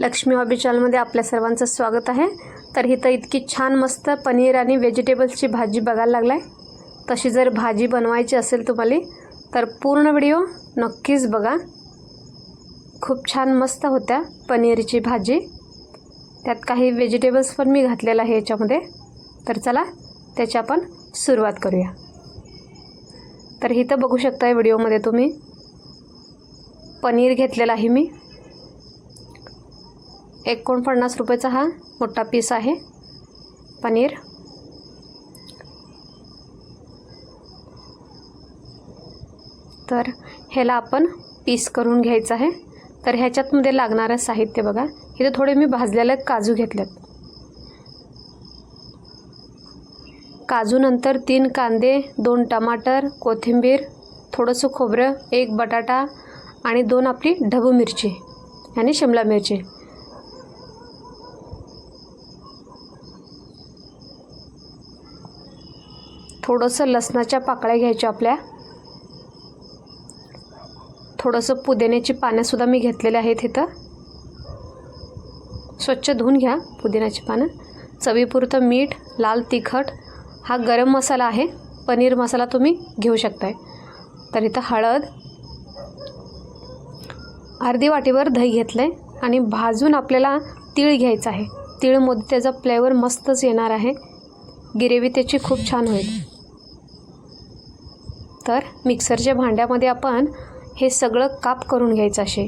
Lakshmi hobby चॅनलमध्ये आपल्या सर्वांचं स्वागत आहे. तर इथं इतकी छान मस्त पनीर आणि व्हेजिटेबल्सची भाजी बघायला लागलाय. तशी जर भाजी बनवायची असेल तुम्हाला तर पूर्ण व्हिडिओ नक्कीच बघा. खूप छान मस्त होत्या पनीरची भाजी. त्यात काही व्हेजिटेबल्स पण मी घातलेलं आहे याच्यामध्ये. तर चला त्याची आपण सुरुवात करूया. तर इथं बघू शकता व्हिडिओमध्ये तुम्ही. पनीर घेतलेला आहे मी. एकोणपन्नास रुपयाचा हा मोठा पीस आहे. पनीर. तर ह्याला आपण पीस करून घ्यायचं आहे. तर ह्याच्यातमध्ये लागणारं साहित्य बघा. इथे थोडे मी भाजलेले काजू घेतलेत. काजूनंतर तीन कांदे दोन टमाटर कोथिंबीर थोडंसं खोबरं एक बटाटा आणि दोन आपली ढबू मिरची आणि शिमला मिरची. थोडंसं लसणाच्या पाकळ्या घ्यायच्या आपल्या. थोडंसं पुदिन्याची पानंसुद्धा मी घेतलेले आहेत इथं. स्वच्छ धुवून घ्या पुदिन्याची पानं. चवीपुरतं मीठ लाल तिखट हा गरम मसाला आहे. पनीर मसाला तुम्ही घेऊ शकताय. तर इथं हळद अर्धी वाटीवर दही घेतलं आहे आणि भाजून आपल्याला तीळ घ्यायचं आहे. तीळमध्ये त्याचा फ्लेवर मस्तच येणार आहे. गिरेवी त्याची खूप छान होईल. तर मिक्सरच्या भांड्यामध्ये आपण हे सगळं काप करून घ्यायचं असे.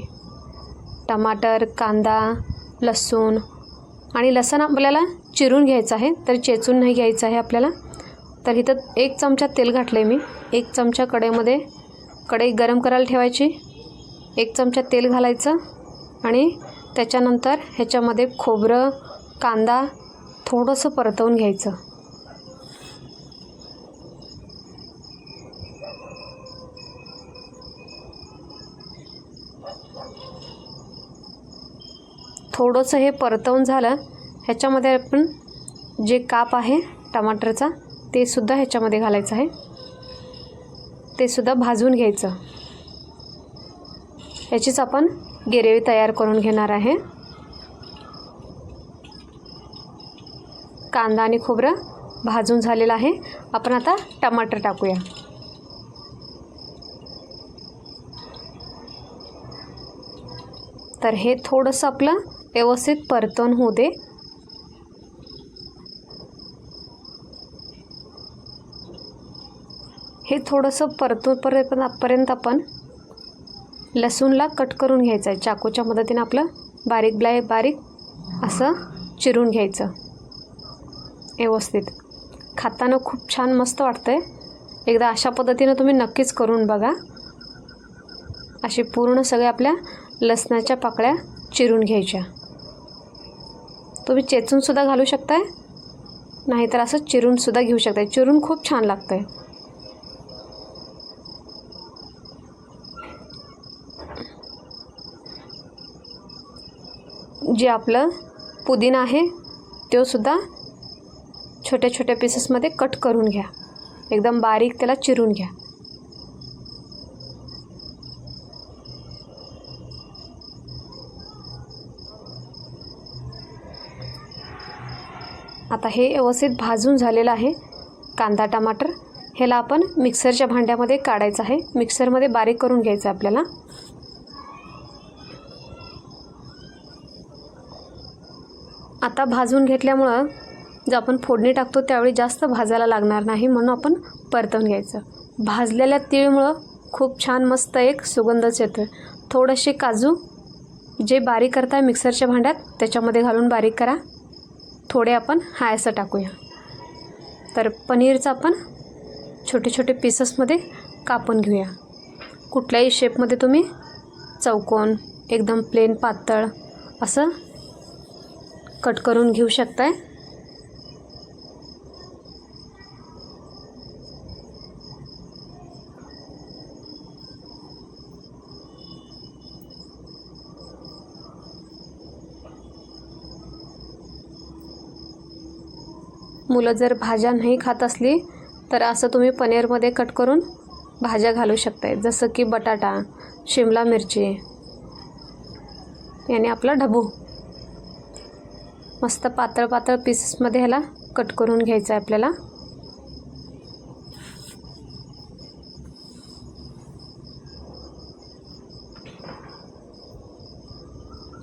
टमाटर कांदा लसूण आणि लसण आपल्याला चिरून घ्यायचं आहे. तर चेचून नाही घ्यायचं आहे आपल्याला. तर इथं एक चमचा तेल घातलं आहे मी. एक चमचा कढईमध्ये कढई गरम करायला ठेवायची. एक चमचा तेल घालायचं आणि त्याच्यानंतर ह्याच्यामध्ये खोबरं कांदा थोडंसं परतवून घ्यायचं. थोडंसं हे परतवून झालं ह्याच्यामध्ये आपण जे काप आहे टमाटरचा ते सुद्धा ह्याच्यामध्ये घालायचं आहे. ते सुद्धा भाजून घ्यायचं. ह्याचीच आपण गिरेवी तयार करून घेणार आहे. कांदा आणि खोबरं भाजून झालेलं आहे. आपण आता टमाटर टाकूया. तर हे थोडंसं आपलं व्यवस्थित परतवून होऊ दे. हे थोडंसं परतून पर्यंत आपण लसूणला कट करून घ्यायचं आहे. चाकूच्या मदतीने आपलं बारीक ब्लाय बारीक असं चिरून घ्यायचं. व्यवस्थित. खाताना खूप छान मस्त वाटतं आहे एकदा अशा पद्धतीनं तुम्ही नक्कीच करून बघा. असे पूर्ण सगळे आपल्या लसणाच्या पाकळ्या चिरून घ्यायच्या. तुम्ही चेचूनसुद्धा घालू शकताय? नाहीतर असं चिरूनसुद्धा घेऊ शकताय. चिरून खूप छान लागतं आहे जे आपलं पुदिना आहे तो सुद्धा छोट्या छोट्या पीसेसमध्ये कट करून घ्या. एकदम बारीक त्याला चिरून घ्या. आता हे व्यवस्थित भाजून झालेलं आहे. कांदा टमाटर ह्याला आपण मिक्सरच्या भांड्यामध्ये काढायचं आहे. मिक्सरमध्ये बारीक करून घ्यायचं आपल्याला. आता भाजून घेतल्यामुळं जर आपण फोडणी टाकतो त्यावेळी जास्त भाजायला लागणार नाही म्हणून आपण परतवून घ्यायचं. भाजलेल्या तिळमुळं खूप छान मस्त एक सुगंधच येतो थोडेसे काजू जे बारीक करताय मिक्सरच्या भांड्यात त्याच्यामध्ये घालून बारीक करा. थोडे आपण हायसं टाकूया. तर पनीरचं आपण छोटे छोटे पीसेसमध्ये कापून घेऊया. कुठल्याही शेपमध्ये तुम्ही चौकोन एकदम प्लेन पातळ असं कट करून घेऊ शकताय. मुलं जर भाज्या नाही खात असली तर असं तुम्ही पनीरमध्ये कट करून भाज्या घालू शकताय. जसं की बटाटा शिमला मिरची याने आपला ढबू. मस्त पातळ पातळ पीसेसमध्ये ह्याला कट करून घ्यायचं आहे आपल्याला.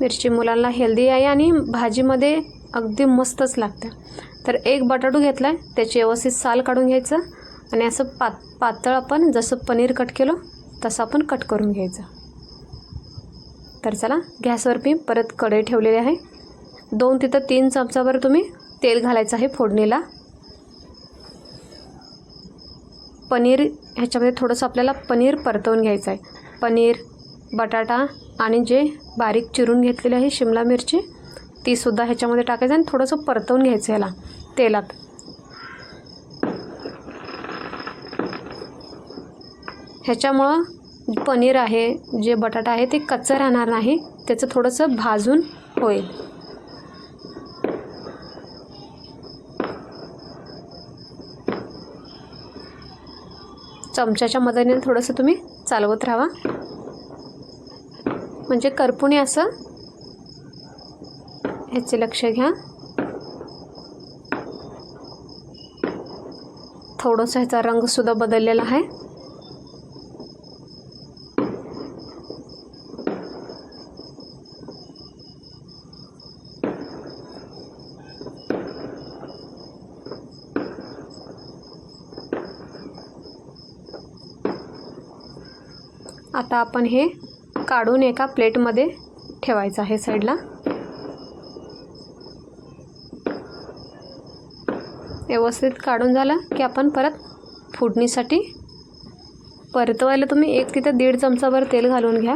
मिरची मुलांना हेल्दी आहे आणि भाजीमध्ये अगदी मस्तच लागते. तर एक बटाटू घेतला आहे त्याची व्यवस्थित साल काढून घ्यायचं. आणि असं पात पातळ आपण जसं पनीर कट केलं तसं आपण कट करून घ्यायचं. तर चला गॅसवर मी परत कढई ठेवलेली आहे. दोन तिथं तीन चमचावर तुम्ही तेल घालायचं आहे फोडणीला. पनीर ह्याच्यामध्ये थोडंसं आपल्याला पनीर परतवून घ्यायचं आहे पनीर बटाटा आणि जे बारीक चिरून घेतलेली आहे शिमला मिरची तीसुद्धा ह्याच्यामध्ये टाकायचं आणि थोडंसं परतवून घ्यायचं ह्याला तेलात. ह्याच्यामुळं पनीर आहे जे बटाटा आहे ते कच्चं राहणार नाही त्याचं थोडंसं भाजून होईल. चमच्याच्या मदतीने थोडंसं तुम्ही चालवत राहा. म्हणजे करपुणी असं ह्याचे लक्ष घ्या. थोडंसं ह्याचा रंगसुद्धा बदललेला आहे. आता आपण हे काढून एका प्लेटमध्ये ठेवायचं आहे साईडला. व्यवस्थित काढून झालं की आपण परत फोडणीसाठी परतवायला तुम्ही एक तिथं दीड चमचाभर तेल घालून घ्या.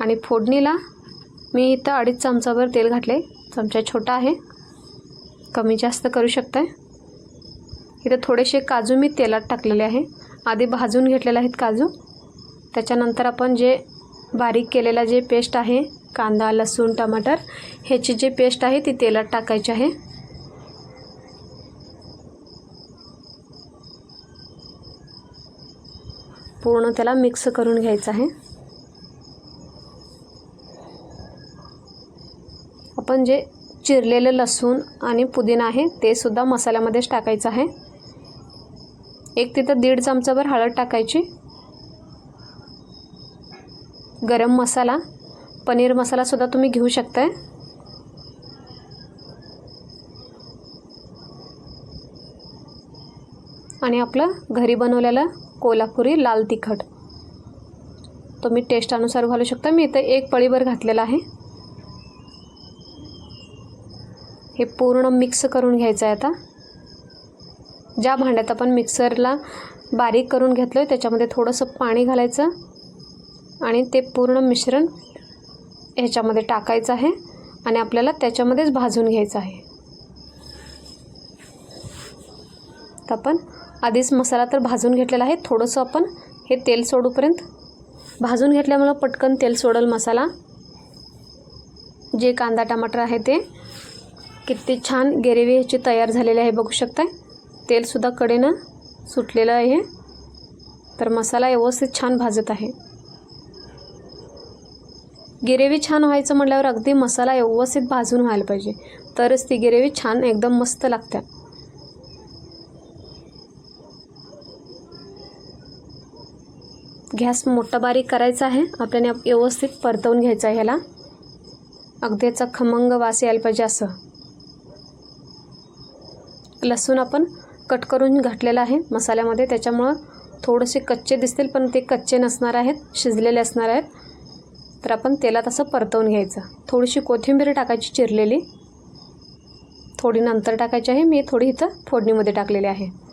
आणि फोडणीला मी इथं अडीच चमचाभर तेल घातले. चमचा छोटा आहे. कमी जास्त करू शकताय. इथं थोडेसे काजू मी तेलात टाकलेले आहे. आधी भाजून घेतलेले आहेत काजू. त्याच्यानंतर आपण जे बारीक केलेला जे पेस्ट आहे कांदा लसूण टमाटर ह्याची जी पेस्ट आहे ती तेलात टाकायची आहे. पूर्ण त्याला मिक्स करून घ्यायचं आहे. आपण जे चिरलेलं लसूण आणि पुदिना आहे ते सुद्धा मसाल्यामध्येच टाकायचं आहे. एक तिथं दीड चमचाभर हळद टाकायची. गरम मसाला पनीर मसालासुद्धा तुम्ही घेऊ शकताय. आणि आपलं घरी बनवलेलं कोल्हापुरी लाल तिखट. तुम्ही टेस्टानुसार घालू शकता. मी इथं एक पळीभर घातलेला आहे. हे पूर्ण मिक्स करून घ्यायचं आहे आता. ज्या भांड्यात आपण मिक्सरला बारीक करून घेतलं आहे त्याच्यामध्ये थोडंसं पाणी घालायचं आणि ते पूर्ण मिश्रण ह्याच्यामध्ये टाकायचं आहे आणि आपल्याला त्याच्यामध्येच भाजून घ्यायचं आहे. तर आपण आधीच मसाला तर भाजून घेतलेला आहे. थोडंसं आपण हे तेल सोडूपर्यंत भाजून घेतल्यामुळं पटकन तेल सोडल मसाला. जे कांदा टमाटर आहे ते. किती छान गेरेवी ह्याची तयार झालेली आहे बघू शकताय. तेलसुद्धा कडेनं सुटलेलं आहे. तर मसाला व्यवस्थित छान भाजत आहे. गिरेवी छान व्हायचं म्हटल्यावर अगदी मसाला व्यवस्थित भाजून व्हायला पाहिजे. तरच ती गिरेवी छान एकदम मस्त लागते गॅस मोठा बारीक करायचा आहे. आपल्याने व्यवस्थित परतवून घ्यायचं आहे ह्याला. अगदी याचा खमंग वास यायला पाहिजे असं. लसूण आपण कट करून घातलेलं आहे मसाल्यामध्ये. त्याच्यामुळं थोडेसे कच्चे दिसतील पण ते कच्चे नसणार आहेत शिजलेले असणार आहेत. तर आपण तेलात असं परतवून घ्यायचं. थोडीशी कोथिंबीर टाकायची चिरलेली. थोडी नंतर टाकायची आहे. मी थोडी इथं फोडणीमध्ये टाकलेली आहे.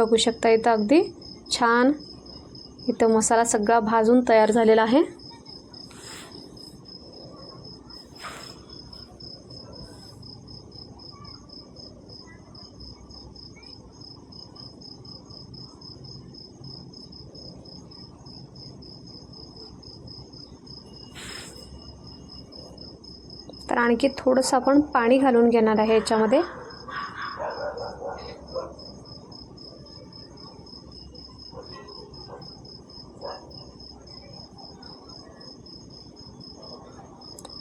बघू शकता इथं अगदी छान. इथं मसाला सगळा भाजून तयार झालेला आहे. तर आणखी थोडंसं आपण पाणी घालून घेणार आहे याच्यामध्ये.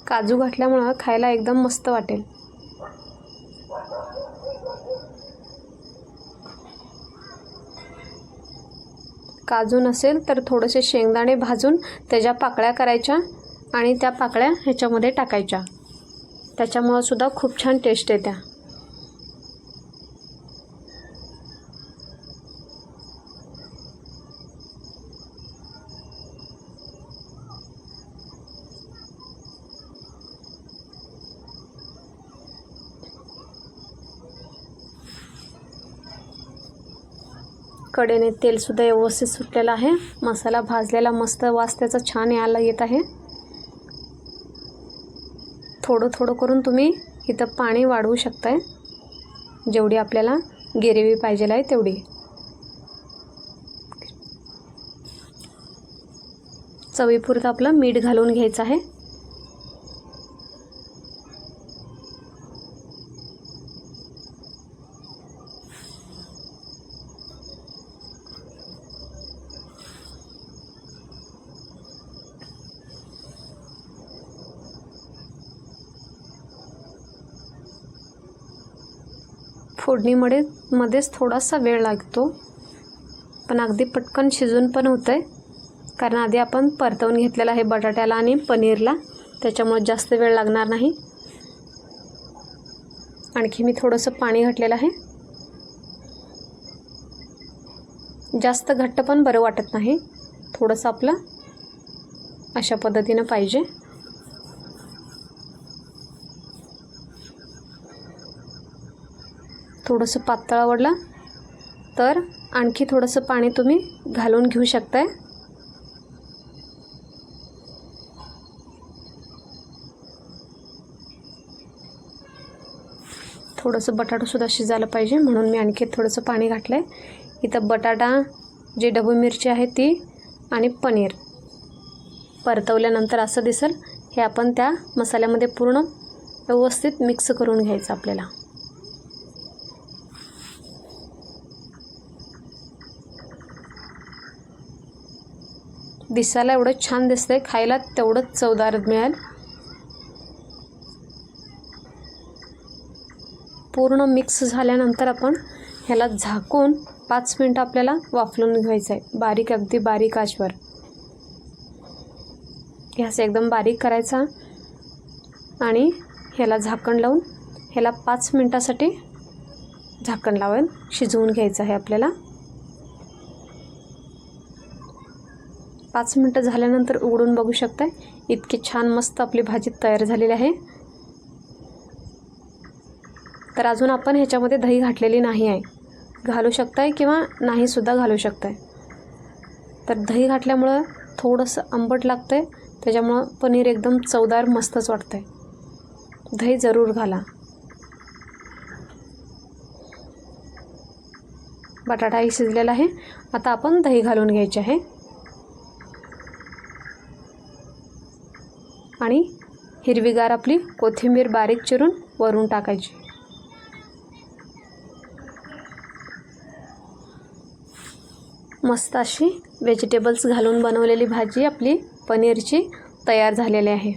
काजू घातल्यामुळं खायला एकदम मस्त वाटेल. काजू नसेल तर थोडेसे शेंगदाणे भाजून त्याच्या पाकळ्या करायच्या आणि त्या पाकळ्या ह्याच्यामध्ये टाकायच्या. त्याच्यामुळं सुद्धा खूप छान टेस्ट येत्या. कडेने तेलसुद्धा व्यवस्थित सुटलेलं आहे. मसाला भाजलेला मस्त वास त्याचा छान यायला येत आहे. थोडं थोडं करून तुम्ही इथं पाणी वाढवू शकताय. जेवढी आपल्याला गिरेवी पाहिजे आहे तेवढी. चवीपुरतं आपलं मीठ घालून घ्यायचं आहे. फोडणीमध्ये मध्येच थोडासा वेळ लागतो. पण अगदी पटकन शिजून पण होतं आहे कारण आधी आपण परतवून घेतलेलं आहे बटाट्याला आणि पनीरला. त्याच्यामुळे जास्त वेळ लागणार नाही. आणखी मी थोडंसं पाणी घातलेलं आहे. जास्त घट्ट पण बरं वाटत नाही. थोडंसं आपलं अशा पद्धतीनं पाहिजे. थोडंसं पातळ आवडलं तर आणखी थोडंसं पाणी तुम्ही घालून घेऊ शकताय. थोडंसं बटाटासुद्धा शिजायला पाहिजे म्हणून मी आणखी थोडंसं पाणी घातलं आहे इथं बटाटा जे डबू मिरची आहे ती आणि पनीर परतवल्यानंतर असं दिसेल हे आपण त्या मसाल्यामध्ये पूर्ण व्यवस्थित मिक्स करून घ्यायचं आपल्याला. दिसायला एवढं छान दिसतंय खायला तेवढंच चवदार मिळेल. पूर्ण मिक्स झाल्यानंतर आपण ह्याला झाकून पाच मिनटं आपल्याला वाफलून घ्यायचं आहे बारीक अगदी बारीक आचवर. गॅस एकदम बारीक करायचा आणि ह्याला झाकण लावून ह्याला पाच मिनटासाठी झाकण लावेल शिजवून घ्यायचं आहे आपल्याला. पाच मिनटं झाल्यानंतर उघडून बघू शकताय. इतकी छान मस्त आपली भाजी तयार झालेली आहे. तर अजून आपण ह्याच्यामध्ये दही घातलेली नाही आहे. घालू शकताय किंवा नाहीसुद्धा घालू शकताय. तर दही घातल्यामुळं थोडंसं आंबट लागतं आहे त्याच्यामुळं पनीर एकदम चवदार मस्तच वाटतं आहे दही जरूर घाला. बटाटाही शिजलेला आहे. आता आपण दही घालून घ्यायचे आहे. आणि हिरवीगार आपली कोथिंबीर बारीक चिरून वरून टाकायची. मस्त अशी व्हेजिटेबल्स घालून बनवलेली भाजी आपली पनीरची तयार झालेली आहे.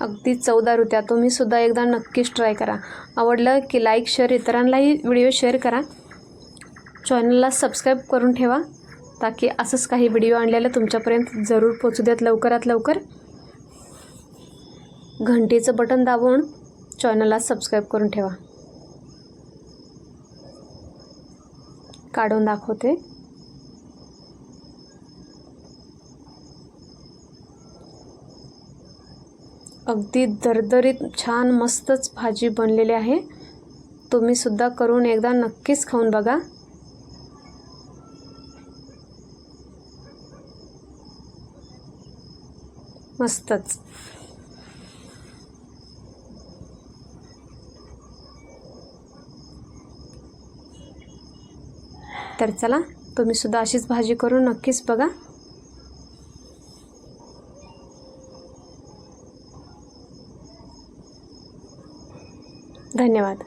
अगदी चवदार होत्या. तुम्हीसुद्धा एकदा नक्कीच ट्राय करा. आवडलं की लाईक शेअर इतरांनाही व्हिडिओ शेअर करा. चॅनलला सबस्क्राईब करून ठेवा ताकी असंच काही व्हिडिओ आणलेलं तुमच्यापर्यंत जरूर पोचू द्यात लवकरात लवकर. घंटीचं बटन दाबून चॅनलला सबस्क्राईब करून ठेवा. काढून दाखवते. अगदी दरदरीत छान मस्तच भाजी बनलेली आहे. तुम्हीसुद्धा करून एकदा नक्कीच खाऊन बघा. मस्तच तर चला तुम्ही सुद्धा अशीच भाजी करून नक्कीच बघा. धन्यवाद.